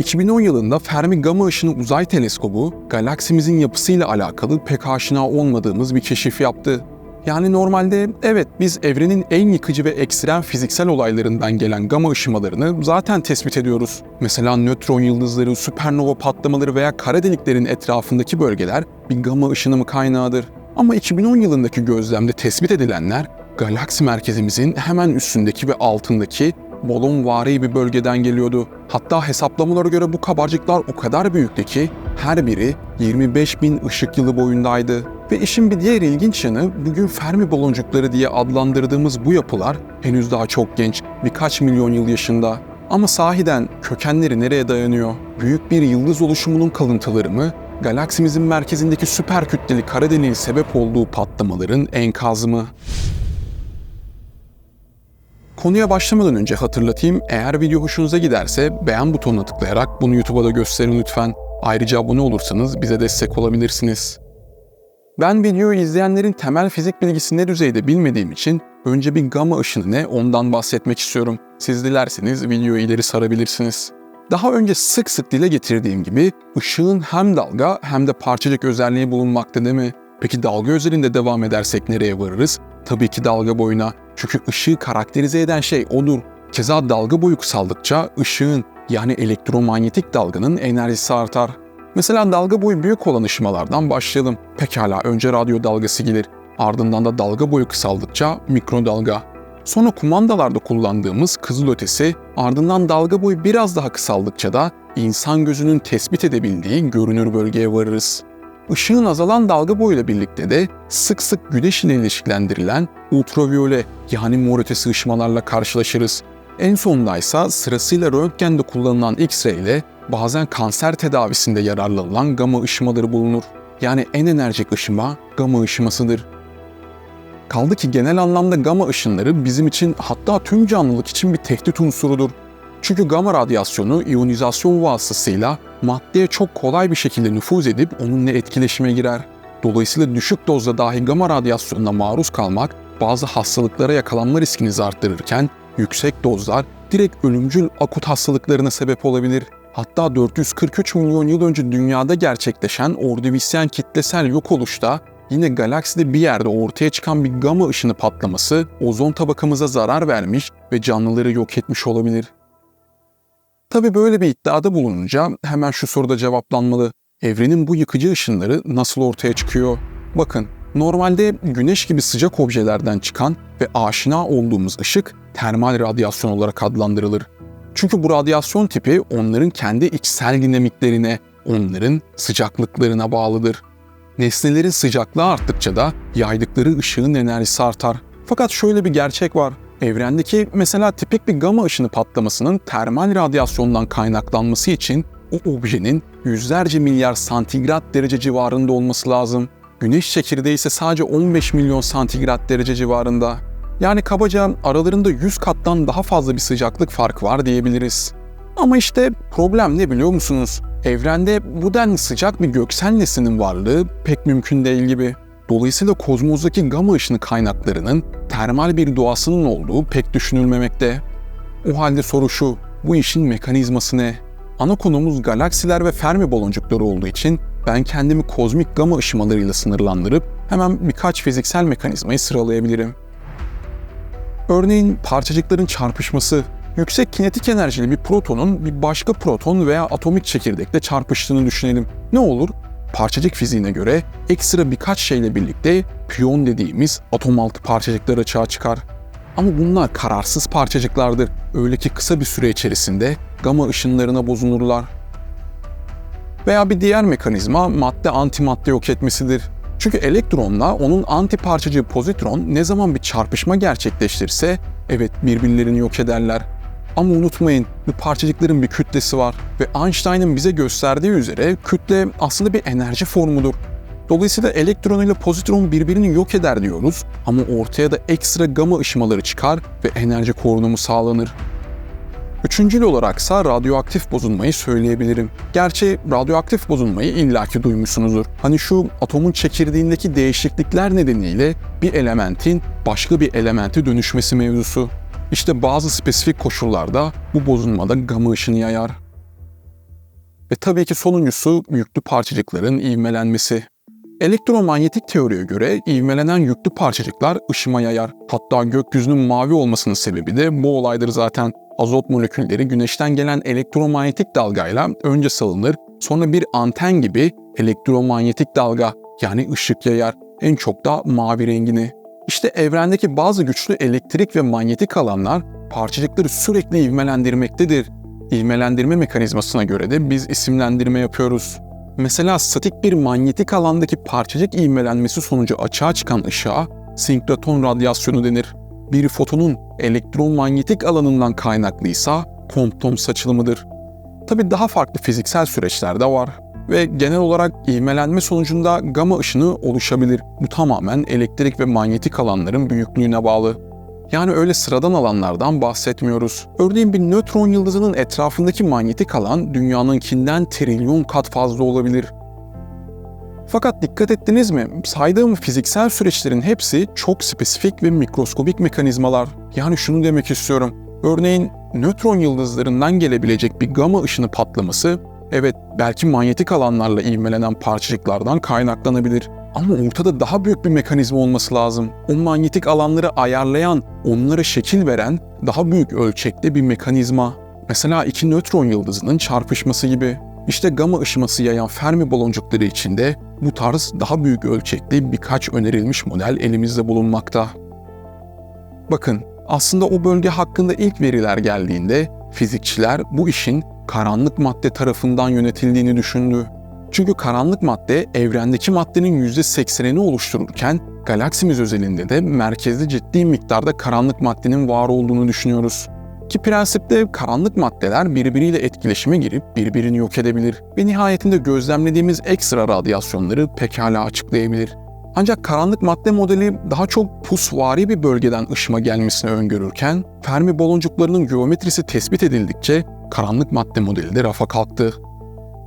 2010 yılında Fermi Gama Işını Uzay Teleskobu, galaksimizin yapısıyla alakalı pek aşina olmadığımız bir keşif yaptı. Yani normalde evet biz evrenin en yıkıcı ve ekstrem fiziksel olaylarından gelen gama ışımalarını zaten tespit ediyoruz. Mesela nötron yıldızları, süpernova patlamaları veya kara deliklerin etrafındaki bölgeler bir gama ışınımı kaynağıdır. Ama 2010 yılındaki gözlemde tespit edilenler galaksi merkezimizin hemen üstündeki ve altındaki balonvari bir bölgeden geliyordu. Hatta hesaplamalara göre bu kabarcıklar o kadar büyüktü ki her biri 25 bin ışık yılı boyundaydı. Ve işin bir diğer ilginç yanı bugün Fermi baloncukları diye adlandırdığımız bu yapılar henüz daha çok genç, birkaç milyon yıl yaşında. Ama sahiden kökenleri nereye dayanıyor? Büyük bir yıldız oluşumunun kalıntıları mı? Galaksimizin merkezindeki süper kütleli kara deliğin sebep olduğu patlamaların enkazı mı? Konuya başlamadan önce hatırlatayım, eğer video hoşunuza giderse beğen butonuna tıklayarak bunu YouTube'a da gösterin lütfen. Ayrıca abone olursanız bize destek olabilirsiniz. Ben videoyu izleyenlerin temel fizik bilgisi ne düzeyde bilmediğim için önce bir gama ışını ne ondan bahsetmek istiyorum. Siz dilerseniz videoyu ileri sarabilirsiniz. Daha önce sık sık dile getirdiğim gibi ışığın hem dalga hem de parçacık özelliği bulunmakta değil mi? Peki dalga özelinde devam edersek nereye varırız? Tabii ki dalga boyuna. Çünkü ışığı karakterize eden şey odur. Keza dalga boyu kısaldıkça ışığın yani elektromanyetik dalganın enerjisi artar. Mesela dalga boyu büyük olan ışımalardan başlayalım. Pekala önce radyo dalgası gelir. Ardından da dalga boyu kısaldıkça mikrodalga. Sonra kumandalarda kullandığımız kızılötesi, ardından dalga boyu biraz daha kısaldıkça da insan gözünün tespit edebildiği görünür bölgeye varırız. Işığın azalan dalga boyuyla birlikte de sık sık güneş ile ilişkilendirilen ultraviyole yani mor ötesi ışımalarla karşılaşırız. En sondaysa sırasıyla röntgende kullanılan X-ray ile bazen kanser tedavisinde yararlanılan gama ışımaları bulunur. Yani en enerjik ışıma gama ışımasıdır. Kaldı ki genel anlamda gama ışınları bizim için hatta tüm canlılık için bir tehdit unsurudur. Çünkü gama radyasyonu iyonizasyon vasıtasıyla maddeye çok kolay bir şekilde nüfuz edip onunla etkileşime girer. Dolayısıyla düşük dozda dahi gama radyasyonuna maruz kalmak bazı hastalıklara yakalanma riskinizi arttırırken yüksek dozlar direkt ölümcül akut hastalıklarına sebep olabilir. Hatta 443 milyon yıl önce dünyada gerçekleşen Ordovisiyen kitlesel yok oluşta yine galakside bir yerde ortaya çıkan bir gama ışını patlaması ozon tabakamıza zarar vermiş ve canlıları yok etmiş olabilir. Tabi böyle bir iddiada bulununca hemen şu soruda cevaplanmalı. Evrenin bu yıkıcı ışınları nasıl ortaya çıkıyor? Bakın, normalde güneş gibi sıcak objelerden çıkan ve aşina olduğumuz ışık termal radyasyon olarak adlandırılır. Çünkü bu radyasyon tipi onların kendi içsel dinamiklerine, onların sıcaklıklarına bağlıdır. Nesnelerin sıcaklığı arttıkça da yaydıkları ışığın enerjisi artar. Fakat şöyle bir gerçek var. Evrendeki mesela tipik bir gama ışını patlamasının termal radyasyondan kaynaklanması için o objenin yüzlerce milyar santigrat derece civarında olması lazım. Güneş çekirdeği ise sadece 15 milyon santigrat derece civarında. Yani kabaca aralarında 100 kattan daha fazla bir sıcaklık farkı var diyebiliriz. Ama işte problem ne biliyor musunuz? Evrende bu denli sıcak bir göksel nesnenin varlığı pek mümkün değil gibi. Dolayısıyla kozmozdaki gama ışını kaynaklarının termal bir doğasının olduğu pek düşünülmemekte. O halde soru şu, bu işin mekanizması ne? Ana konumuz galaksiler ve Fermi baloncukları olduğu için ben kendimi kozmik gama ışımalarıyla sınırlandırıp hemen birkaç fiziksel mekanizmayı sıralayabilirim. Örneğin parçacıkların çarpışması, yüksek kinetik enerjili bir protonun bir başka proton veya atomik çekirdekle çarpıştığını düşünelim. Ne olur? Parçacık fiziğine göre ekstra birkaç şeyle birlikte piyon dediğimiz atom altı parçacıklar açığa çıkar. Ama bunlar kararsız parçacıklardır. Öyle ki kısa bir süre içerisinde gama ışınlarına bozulurlar. Veya bir diğer mekanizma madde antimadde yok etmesidir. Çünkü elektronla onun anti parçacığı pozitron ne zaman bir çarpışma gerçekleştirse evet birbirlerini yok ederler. Ama unutmayın bu parçacıkların bir kütlesi var ve Einstein'ın bize gösterdiği üzere kütle aslında bir enerji formudur. Dolayısıyla elektron ile pozitron birbirini yok eder diyoruz ama ortaya da ekstra gama ışımaları çıkar ve enerji korunumu sağlanır. Üçüncül olaraksa radyoaktif bozulmayı söyleyebilirim. Gerçi radyoaktif bozulmayı illaki duymuşsunuzdur. Hani şu atomun çekirdeğindeki değişiklikler nedeniyle bir elementin başka bir elemente dönüşmesi mevzusu. İşte bazı spesifik koşullarda bu bozulmada gama ışını yayar. Ve tabii ki sonuncusu yüklü parçacıkların ivmelenmesi. Elektromanyetik teoriye göre ivmelenen yüklü parçacıklar ışıma yayar. Hatta gökyüzünün mavi olmasının sebebi de bu olaydır zaten. Azot molekülleri güneşten gelen elektromanyetik dalgayla önce salınır, sonra bir anten gibi elektromanyetik dalga yani ışık yayar. En çok da mavi rengini. İşte evrendeki bazı güçlü elektrik ve manyetik alanlar parçacıkları sürekli ivmelendirmektedir. İvmelendirme mekanizmasına göre de biz isimlendirme yapıyoruz. Mesela statik bir manyetik alandaki parçacık ivmelenmesi sonucu açığa çıkan ışığa sinkroton radyasyonu denir. Bir fotonun elektromanyetik alanından kaynaklıysa Compton saçılımıdır. Tabi daha farklı fiziksel süreçler de var ve genel olarak ivmelenme sonucunda gama ışını oluşabilir. Bu tamamen elektrik ve manyetik alanların büyüklüğüne bağlı. Yani öyle sıradan alanlardan bahsetmiyoruz. Örneğin bir nötron yıldızının etrafındaki manyetik alan dünyanınkinden trilyon kat fazla olabilir. Fakat dikkat ettiniz mi? Saydığım fiziksel süreçlerin hepsi çok spesifik ve mikroskobik mekanizmalar. Yani şunu demek istiyorum. Örneğin nötron yıldızlarından gelebilecek bir gama ışını patlaması, evet belki manyetik alanlarla ivmelenen parçacıklardan kaynaklanabilir. Ama ortada daha büyük bir mekanizma olması lazım. O manyetik alanları ayarlayan, onlara şekil veren daha büyük ölçekte bir mekanizma. Mesela iki nötron yıldızının çarpışması gibi. İşte gama ışıması yayan Fermi baloncukları içinde bu tarz daha büyük ölçekli birkaç önerilmiş model elimizde bulunmakta. Bakın, aslında o bölge hakkında ilk veriler geldiğinde fizikçiler bu işin karanlık madde tarafından yönetildiğini düşündü. Çünkü karanlık madde evrendeki maddenin %80'ini oluştururken galaksimiz özelinde de merkezde ciddi miktarda karanlık maddenin var olduğunu düşünüyoruz. Ki prensipte karanlık maddeler birbiriyle etkileşime girip birbirini yok edebilir ve nihayetinde gözlemlediğimiz ekstra radyasyonları pekala açıklayabilir. Ancak karanlık madde modeli daha çok pusvari bir bölgeden ışıma gelmesini öngörürken, Fermi baloncuklarının geometrisi tespit edildikçe karanlık madde modeli de rafa kalktı.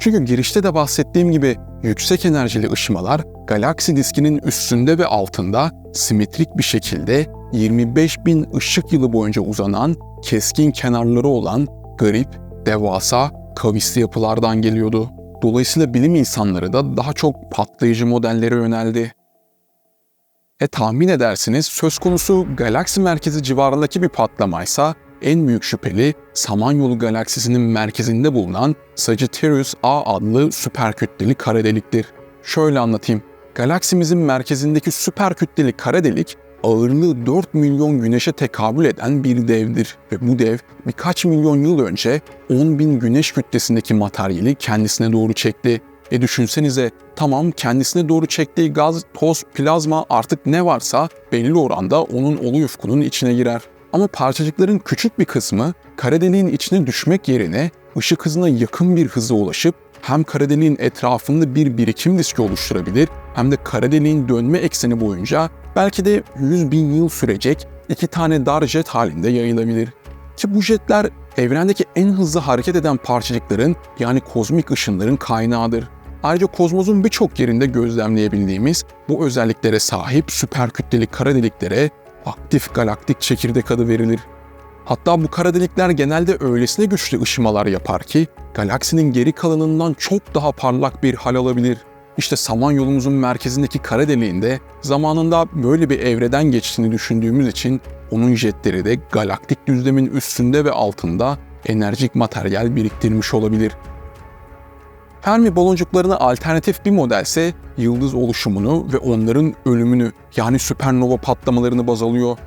Çünkü girişte de bahsettiğim gibi yüksek enerjili ışımalar galaksi diskinin üstünde ve altında simetrik bir şekilde 25 bin ışık yılı boyunca uzanan keskin kenarları olan garip, devasa, kavisli yapılardan geliyordu. Dolayısıyla bilim insanları da daha çok patlayıcı modellere yöneldi. E tahmin edersiniz söz konusu galaksi merkezi civarındaki bir patlamaysa en büyük şüpheli Samanyolu galaksisinin merkezinde bulunan Sagittarius A adlı süper kütleli kara deliktir. Şöyle anlatayım. Galaksimizin merkezindeki süper kütleli kara delik ağırlığı 4 milyon güneşe tekabül eden bir devdir ve bu dev birkaç milyon yıl önce 10 bin güneş kütlesindeki materyali kendisine doğru çekti. E düşünsenize tamam kendisine doğru çektiği gaz, toz, plazma artık ne varsa belli oranda onun olay ufkunun içine girer. Ama parçacıkların küçük bir kısmı kara deliğin içine düşmek yerine ışık hızına yakın bir hıza ulaşıp hem kara deliğin etrafında bir birikim diski oluşturabilir hem de kara deliğin dönme ekseni boyunca belki de 100 bin yıl sürecek iki tane dar jet halinde yayılabilir. Ki bu jetler evrendeki en hızlı hareket eden parçacıkların yani kozmik ışınların kaynağıdır. Ayrıca kozmosun birçok yerinde gözlemleyebildiğimiz bu özelliklere sahip süper kütleli kara deliklere aktif galaktik çekirdek adı verilir. Hatta bu kara delikler genelde öylesine güçlü ışımalar yapar ki galaksinin geri kalanından çok daha parlak bir hal alabilir. İşte Samanyolumuzun merkezindeki kara deliğinde zamanında böyle bir evreden geçtiğini düşündüğümüz için onun jetleri de galaktik düzlemin üstünde ve altında enerjik materyal biriktirmiş olabilir. Fermi baloncuklarına alternatif bir modelse yıldız oluşumunu ve onların ölümünü yani süpernova patlamalarını baz alıyor.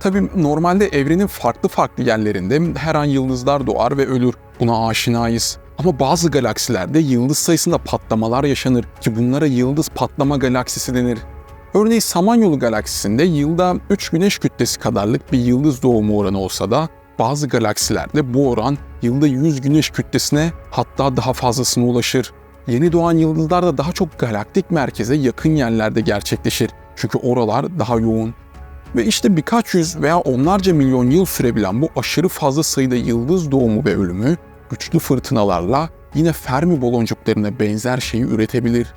Tabi normalde evrenin farklı farklı yerlerinde her an yıldızlar doğar ve ölür. Buna aşinayız. Ama bazı galaksilerde yıldız sayısında patlamalar yaşanır ki bunlara yıldız patlama galaksisi denir. Örneğin Samanyolu galaksisinde yılda 3 güneş kütlesi kadarlık bir yıldız doğumu oranı olsa da bazı galaksilerde bu oran yılda 100 güneş kütlesine hatta daha fazlasına ulaşır. Yeni doğan yıldızlar da daha çok galaktik merkeze yakın yerlerde gerçekleşir. Çünkü oralar daha yoğun. Ve işte birkaç yüz veya onlarca milyon yıl sürebilen bu aşırı fazla sayıda yıldız doğumu ve ölümü güçlü fırtınalarla yine Fermi baloncuklarına benzer şeyi üretebilir.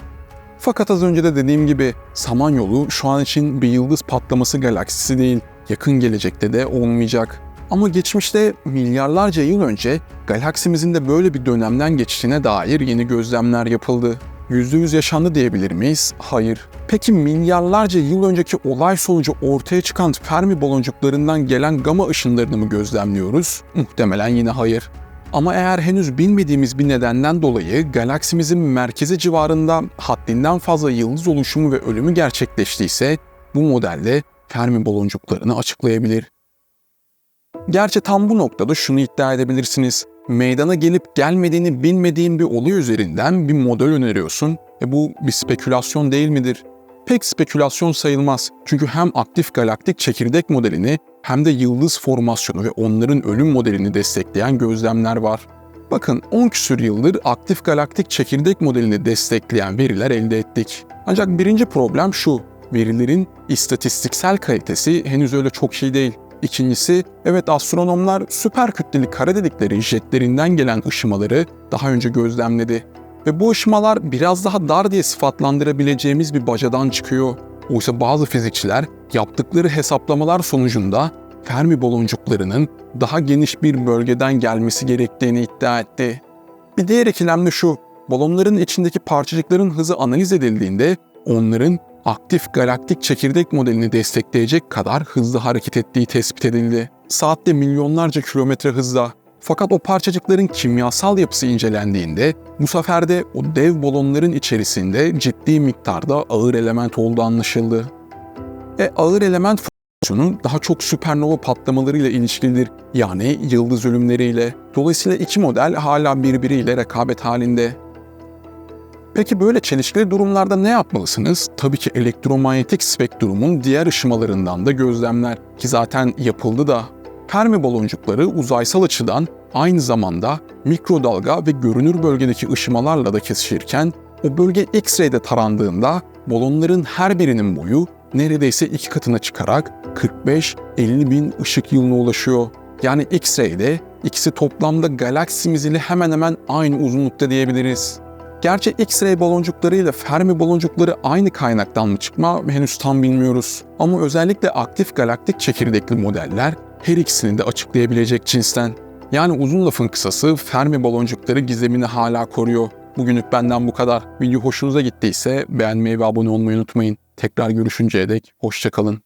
Fakat az önce de dediğim gibi Samanyolu şu an için bir yıldız patlaması galaksisi değil, yakın gelecekte de olmayacak. Ama geçmişte milyarlarca yıl önce galaksimizin de böyle bir dönemden geçtiğine dair yeni gözlemler yapıldı. %100 yaşandı diyebilir miyiz? Hayır. Peki milyarlarca yıl önceki olay sonucu ortaya çıkan Fermi baloncuklarından gelen gama ışınlarını mı gözlemliyoruz? Muhtemelen yine hayır. Ama eğer henüz bilmediğimiz bir nedenden dolayı galaksimizin merkezi civarında haddinden fazla yıldız oluşumu ve ölümü gerçekleştiyse bu modelde Fermi baloncuklarını açıklayabilir. Gerçi tam bu noktada şunu iddia edebilirsiniz. Meydana gelip gelmediğini bilmediğin bir olay üzerinden bir model öneriyorsun. E bu bir spekülasyon değil midir? Pek spekülasyon sayılmaz. Çünkü hem aktif galaktik çekirdek modelini hem de yıldız formasyonu ve onların ölüm modelini destekleyen gözlemler var. Bakın 10 küsür yıldır aktif galaktik çekirdek modelini destekleyen veriler elde ettik. Ancak birinci problem şu, verilerin istatistiksel kalitesi henüz öyle çok iyi değil. İkincisi, evet astronomlar süper kütleli kara delikleri jetlerinden gelen ışımaları daha önce gözlemledi. Ve bu ışımalar biraz daha dar diye sıfatlandırabileceğimiz bir bacadan çıkıyor. Oysa bazı fizikçiler yaptıkları hesaplamalar sonucunda Fermi baloncuklarının daha geniş bir bölgeden gelmesi gerektiğini iddia etti. Bir diğer ikilem de şu, balonların içindeki parçacıkların hızı analiz edildiğinde onların aktif galaktik çekirdek modelini destekleyecek kadar hızlı hareket ettiği tespit edildi. Saatte milyonlarca kilometre hızla. Fakat o parçacıkların kimyasal yapısı incelendiğinde bu sefer de o dev balonların içerisinde ciddi miktarda ağır element olduğu anlaşıldı. E ağır element formasyonu daha çok süpernova patlamalarıyla ilişkilidir. Yani yıldız ölümleriyle. Dolayısıyla iki model hala birbiriyle rekabet halinde. Peki böyle çelişkili durumlarda ne yapmalısınız? Tabii ki elektromanyetik spektrumun diğer ışımalarından da gözlemler ki zaten yapıldı da. Fermi baloncukları uzaysal açıdan aynı zamanda mikrodalga ve görünür bölgedeki ışımalarla da kesişirken o bölge X-ray'de tarandığında balonların her birinin boyu neredeyse iki katına çıkarak 45-50 bin ışık yılına ulaşıyor. Yani X-ray'de ikisi toplamda galaksimiz ile hemen hemen aynı uzunlukta diyebiliriz. Gerçi X-ray baloncukları ile Fermi baloncukları aynı kaynaktan mı çıkma henüz tam bilmiyoruz. Ama özellikle aktif galaktik çekirdekli modeller her ikisini de açıklayabilecek cinsten. Yani uzun lafın kısası Fermi baloncukları gizemini hala koruyor. Bugünlük benden bu kadar. Video hoşunuza gittiyse beğenmeyi ve abone olmayı unutmayın. Tekrar görüşünceye dek hoşçakalın.